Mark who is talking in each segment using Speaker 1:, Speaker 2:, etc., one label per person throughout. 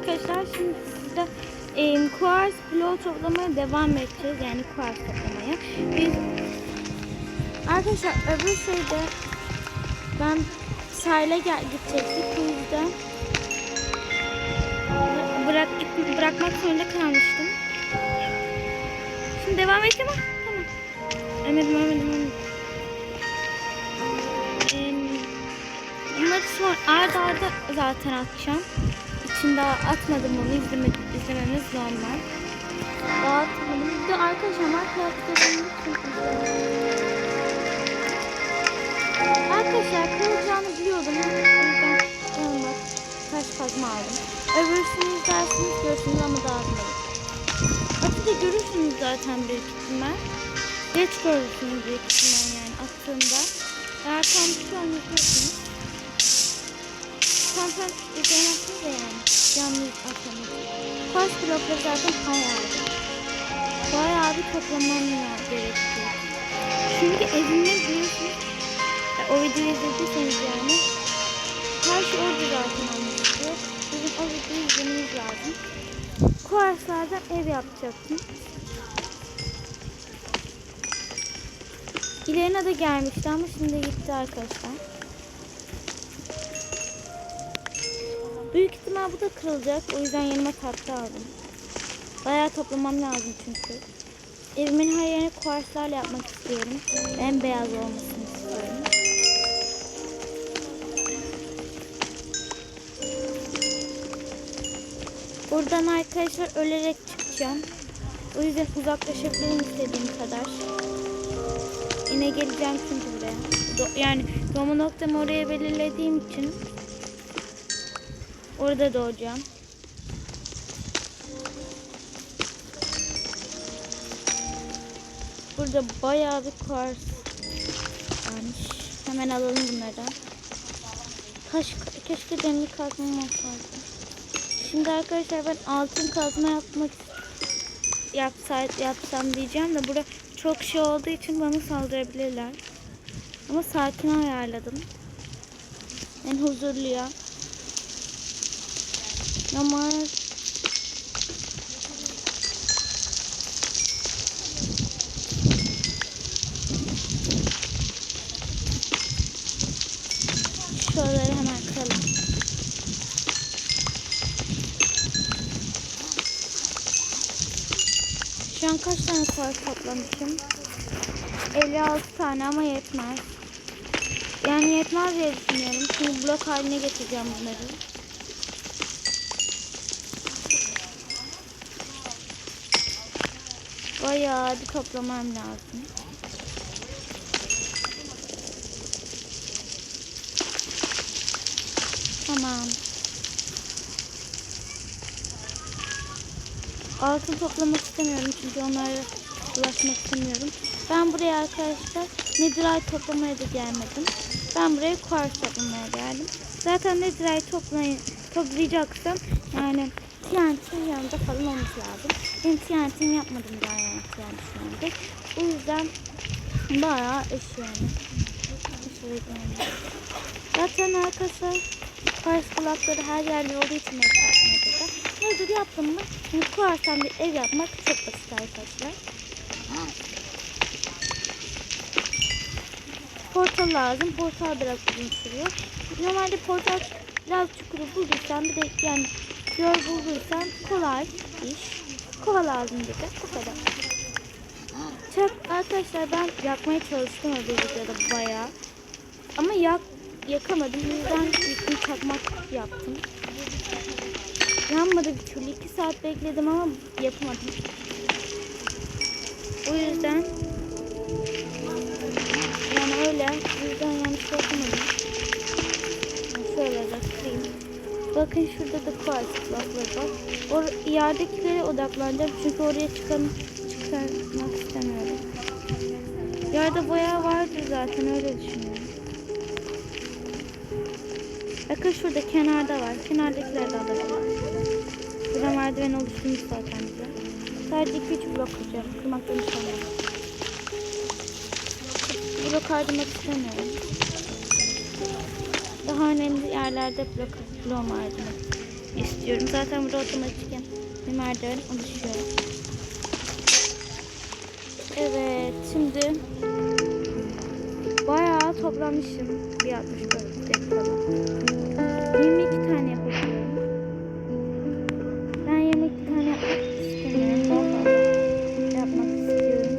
Speaker 1: arkadaşlar şimdi size e, kuars bloğu toplamaya devam edeceğiz. Yani kuars toplamaya. Biz arkadaşlar öbür şeyde ben sahile gel gidecektik. Bu yüzden bırak, bırakmak zorunda kalmıştım. Şimdi devam edeceğim ama tamam. Emedim emedim emedim. Em, Bunları son arda arda zaten atacağım. İçinde daha atmadım onu izleme, izlememiz normal. Daha atmadım. Bir de arkadaşlar Minecraft'larını Arkadaşlar kırılacağını biliyordum. O yüzden olmaz. Taş kazma aldım. Öbürsünü izlersiniz görürsünüz ama dağıtmadım. Atı da görürsünüz zaten büyük ihtimal. Geç görürsünüz büyük ihtimal yani attığımda. Eğer tam şu an tam izlemezsiniz de yani. Canlı atsanız. Kaç blokları zaten bayağı. Bayağı bir toplamam gerekiyor. Çünkü evimde biliyorsunuz. ya O videoyu izlediyseniz yani. Her şey orada zaten anlaşılıyor. Bizim o videoyu izlememiz lazım. Kuarslardan ev yapacaktım. İlerine de gelmişti ama şimdi gitti arkadaşlar. Büyük ihtimal bu da kırılacak. O yüzden yanıma tahta aldım. Bayağı toplamam lazım çünkü. Evimin her yerine kuarslarla yapmak istiyorum. En beyaz olmasını istiyorum. Buradan arkadaşlar ölerek çıkacağım. O yüzden uzaklaşabilirim istediğim kadar. Yine geleceğim çünkü buraya. Yani doğma noktamı oraya belirlediğim için orada doğacağım. Burada bayağı bir kars varmış. Hemen alalım bunları. Kaş, keşke demir kazmam olsaydı. Şimdi arkadaşlar ben altın kazma yapmak yapsay, yapsam diyeceğim de burada çok şey olduğu için bana saldırabilirler. Ama sakin ayarladım. En huzurluya. Ama şuraları hemen kıralım. Şu an kaç tane kar toplamışım? 56 tane ama yetmez. Yani yetmez diye düşünüyorum. Çünkü blok haline getireceğim bunları. Bayağı bir toplamam lazım. Tamam. Altın toplamak istemiyorum çünkü onlara ulaşmak istemiyorum. Ben buraya arkadaşlar netherite toplamaya da gelmedim. Ben buraya quartz toplamaya geldim. Zaten netherite toplayın, toplayacaksam yani TNT yanında falan olması lazım. Ben TNT'ni yapmadım daha yani Şu anda. O yüzden bayağı eş yani. Zaten arkadaşlar Kars kulakları her yerde olduğu için Nether'da. Nether yaptım mı? Şimdi kuarsam bir ev yapmak çok basit arkadaşlar. Portal lazım. Portal biraz uzun sürüyor. Normalde portal biraz çukuru bulduysan bir de yani yol bulduysan kolay iş. Kova lazım bir de. Bu kadar. Arkadaşlar ben yakmaya çalıştım o videoda bayağı. Ama yak yakamadım. Yüzden yıkım çakmak yaptım. Yanmadı bir türlü. 2 saat bekledim ama yapamadım. O yüzden yani öyle. O yüzden yanlış yapamadım. Şöyle göstereyim. Bakın şurada da kuartz var. Or yerdekilere odaklanacağım. Çünkü oraya çıkan Yerde bayağı vardır zaten öyle düşünüyorum. Bakın şurada kenarda var. Kenardakileri de alabilirim. Burada merdiven oluşturmuş zaten bize. Sadece 2-3 blok kıracağım. Kırmaktan istemiyorum. Blok harcamak istemiyorum. Daha önemli yerlerde blok, blok harcamak istiyorum. Zaten burada otomatik bir merdiven oluşuyor. Evet şimdi bayağı toplamışım. Bir 64 dakikada. 22 tane yapabiliyorum. Ben 22 tane yapmak istemiyorum. Daha yapmak istiyorum.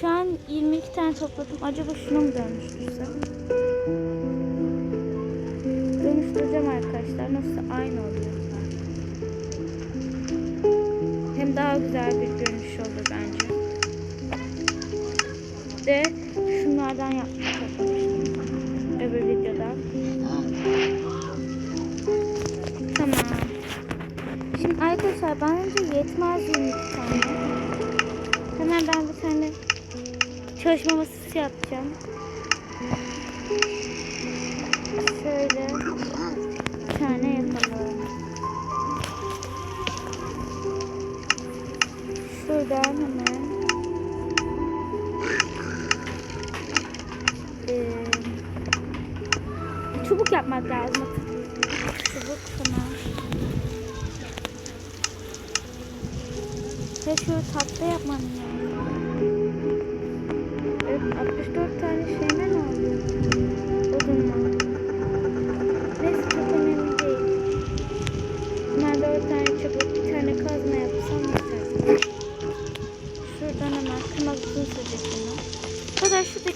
Speaker 1: Şu an 22 tane topladım. Acaba şuna mı dönüştürsem? Dönüştüreceğim arkadaşlar. Nasıl aynı oluyor. Daha güzel bir görünüş olur bence. De şunlardan yapmaya çalışmıştım. Öbür videoda. Tamam. Şimdi arkadaşlar bence yetmez 22 tane. Hemen ben bir tane çalışma masası yapacağım. Şöyle bir tane Şuradan hemen Ee, çubuk yapmak lazım. Çubuk tamam. Ve şu tahta yapmam lazım. Evet, 64 tane şeyden oluyor? Odunla. Neyse çok önemli değil. Ben 4 tane çubuk, bir tane kazma yapsam yeter.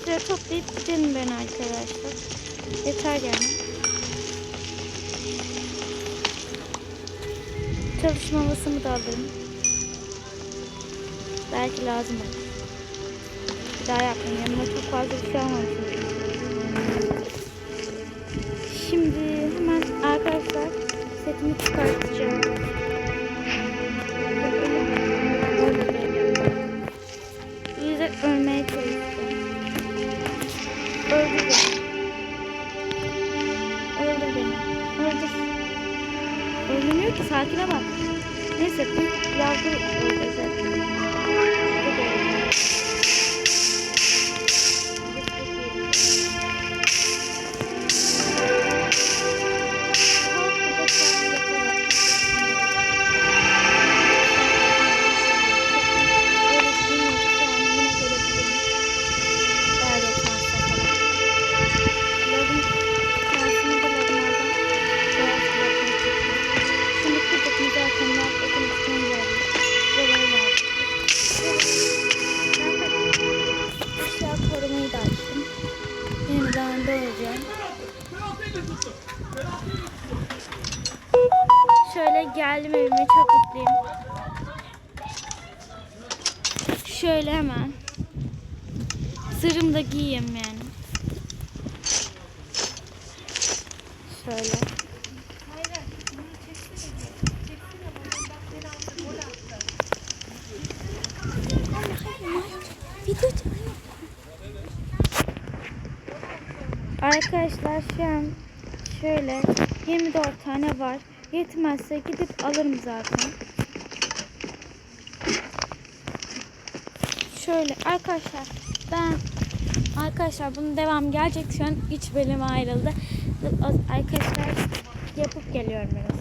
Speaker 1: Şuradakileri toplayıp gidelim ben arkadaşlar. Yeter yani. Çalışma masamı da alırım. Belki lazım olur. Bir daha yapmayayım. Yanıma çok fazla bir şey almamışım. Şimdi hemen arkadaşlar setimi çıkartacağım. Öldür beni. Öldür beni. Öldür. Öldürmüyor ki sakine bak. Neyse bu biraz da Şöyle geldim evime çok mutluyum. Şöyle hemen. Zırhımı da giyeyim yani. Şöyle. Arkadaşlar şu an şöyle 24 tane var. Yetmezse gidip alırım zaten. Şöyle arkadaşlar ben arkadaşlar bunun devam gelecek şu an 3 bölüme ayrıldı. Arkadaşlar yapıp geliyorum biraz.